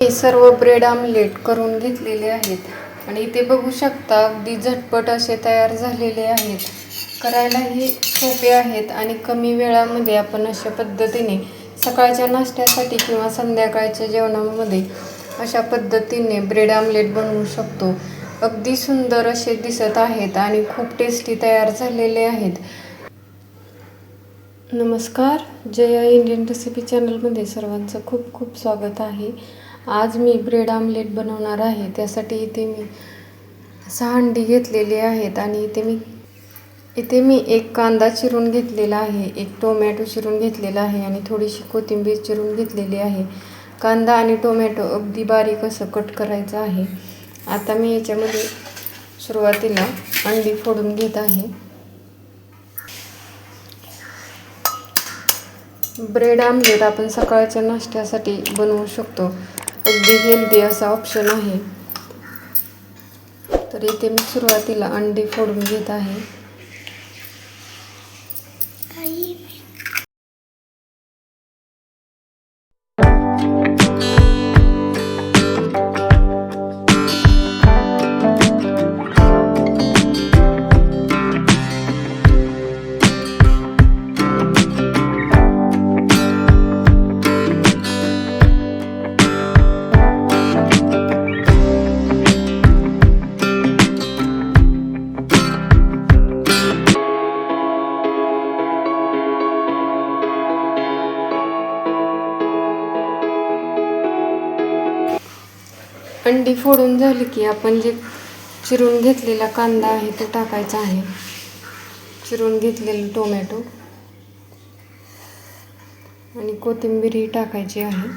हे सर्व bread omelette करून घेतलेले आहेत. आणि इथे बघू शकता अगदी झटपट असे तयार झालेले आहेत. करायलाही सोपे आहेत आणि कमी वेळामध्ये आपण अशा पद्धतीने सकाळच्या नाश्त्यासाठी किंवा संध्याकाळच्या जेवणामध्ये अशा पद्धतीने ब्रेड आमलेट बनवू शकतो. अगदी सुंदर असे दिसत आहेत आणि खूप टेस्टी तयार झालेले आहेत. नमस्कार. जया इंडियन रेसिपी चॅनलमध्ये सर्वांचं खूप खूप स्वागत आहे. आज मी ब्रेड आमलेट बनवणार आहे. त्यासाठी इथे मी सहा अंडी घेतलेली आहेत आणि इथे मी इथे मी एक कांदा चिरून घेतलेला आहे एक टोमॅटो चिरून घेतलेला आहे आणि थोडीशी कोथिंबीर चिरून घेतलेली आहे. कांदा आणि टोमॅटो अगदी बारीक असं कट करायचं आहे. आता मी याच्यामध्ये सुरुवातीला अंडी फोडून घेत आहे. ब्रेड आमलेट आपण सकाळच्या नाश्त्यासाठी बनवू शकतो. अगदी हेल्दी असा ऑप्शन आहे. तर इथे मी सुरुवातीला अंडी फोडून घेत आहे. अंडी फोडून झाली की आपण जे चिरून घेतलेला कांदा आहे तो टाकायचा आहे. चिरून घेतलेलं टोमॅटो. आणि कोथिंबीरही टाकायची आहे.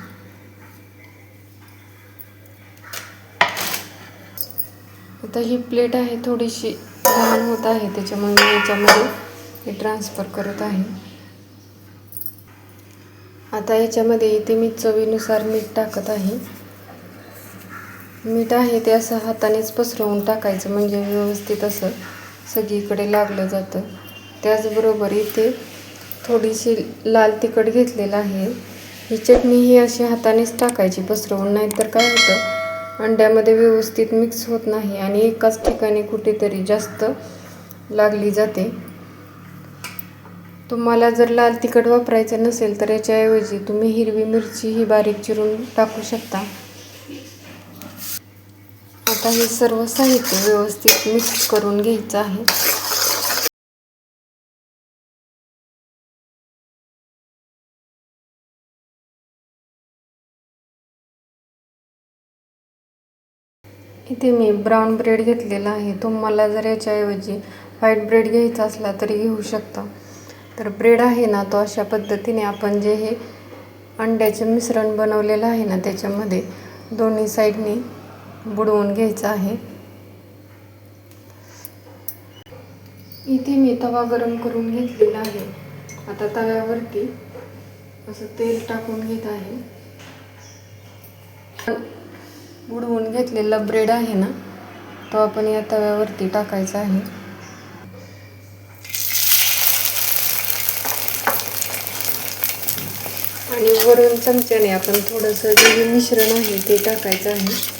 आता ही प्लेट आहे थोडीशी लहान होत आहे त्याच्यामुळे मी याच्यामध्ये हे ट्रान्सफर करत आहे. आता याच्यामध्ये इथे मी चवीनुसार मीठ टाकत आहे. मीठ आहे ते असं हातानेच पसरवून टाकायचं म्हणजे व्यवस्थित असं सगळीकडे लागलं जातं. त्याचबरोबर इथे थोडीशी लाल तिखट घेतलेलं आहे. ही चटणी ही अशी हातानेच टाकायची पसरवून नाहीतर काय होतं? अंड्यामध्ये व्यवस्थित मिक्स होत नाही आणि एकाच ठिकाणी कुठेतरी जास्त लागली जाते. तुम्हाला जर लाल तिखट वापरायचं नसेल तर याच्याऐवजी तुम्ही हिरवी मिरची ही बारीक चिरून टाकू शकता. आता हे सर्व साहित्य व्यवस्थित मिक्स करून घ्यायचं आहे. इथे मी ब्राऊन ब्रेड घेतलेला आहे. तुम्हाला जर याच्याऐवजी व्हाईट ब्रेड घ्यायचा असला तरी घेऊ शकता. तर ब्रेड आहे ना तो अशा पद्धतीने आपण जे हे अंड्याचे मिश्रण बनवलेलं आहे ना त्याच्यामध्ये दोन्ही साईडनी बुडवून घ्यायचं आहे. इथे मी तवा गरम करून घेतलेला आहे. आता तव्यावरती असं तेल टाकून घेत आहे. बुडवून घेतलेला ब्रेड आहे ना तो आपण या तव्यावरती टाकायचा आहे. आणि वरून चमच्याने आपण थोडंसं जे मिश्रण आहे ते टाकायचं आहे.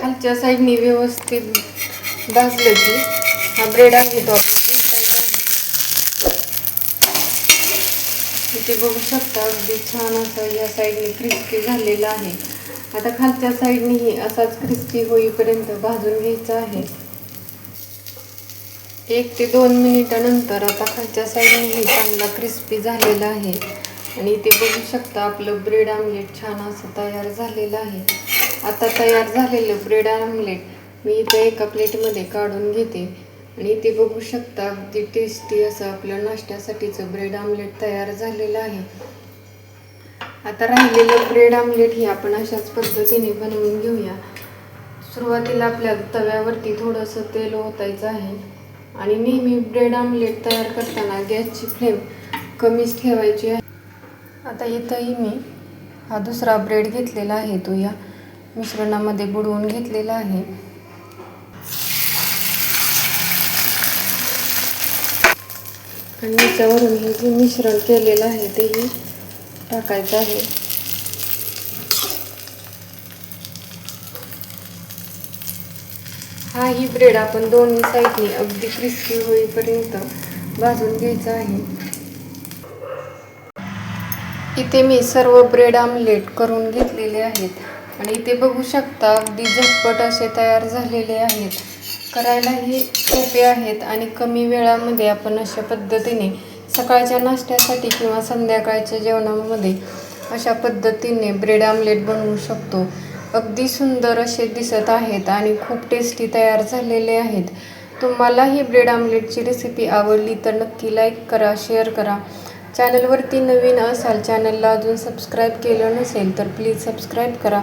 खालच्या साईडनी व्यवस्थित भाजलं की हा ब्रेड आहे तो आपला घ्यायचा आहे. इथे बघू शकता अगदी छान असा या साईडने क्रिस्पी झालेला आहे. आता खालच्या साईडनेही असाच क्रिस्पी होईपर्यंत भाजून घ्यायचा आहे. एक ते दोन मिनिटानंतर आता खालच्या साईडनेही चांगला क्रिस्पी झालेला आहे. आणि इथे बघू शकता आपलं ब्रेड आमलेट छान असं तयार झालेलं आहे. आता तयार झालेलं ब्रेड आमलेट मी इथे एका प्लेटमध्ये काढून घेते. आणि इथे बघू शकता अगदी टेस्टी असं आपलं नाश्त्यासाठीचं ब्रेड आमलेट तयार झालेलं आहे. आता राहिलेलं ब्रेड आमलेट ही आपण अशाच पद्धतीने बनवून घेऊया. सुरुवातीला आपल्या तव्यावरती थोडंसं तेल ओतायचं आहे. आणि नेहमी ब्रेड आमलेट तयार करताना गॅसची फ्लेम कमीच ठेवायची आहे. आता इथंही मी हा दुसरा ब्रेड घेतलेला आहे तो या मिश्रणामध्ये बुडवून घेतलेलं आहे. आणि याच्यावरून हे जे मिश्रण केलेलं आहे तेही टाकायचं आहे. हा ही ब्रेड आपण दोन्ही साईडनी अगदी क्रिस्पी होईपर्यंत भाजून घ्यायचा आहे. इथे मी सर्व ब्रेड आमलेट करून घेतलेले आहेत. आणि इथे बघू शकता अगदी झटपट असे तयार झालेले आहेत. करायलाही सोपे आहेत आणि कमी वेळामध्ये आपण अशा पद्धतीने सकाळच्या नाश्त्यासाठी किंवा संध्याकाळच्या जेवणामध्ये अशा पद्धतीने ब्रेड आमलेट बनवू शकतो. अगदी सुंदर असे दिसत आहेत आणि खूप टेस्टी तयार झालेले आहेत. तुम्हाला ही ब्रेड आमलेटची रेसिपी आवडली तर नक्की लाईक करा शेअर करा. चॅनलवरती नवीन असाल चॅनलला अजून सबस्क्राईब केलं नसेल तर प्लीज सबस्क्राईब करा.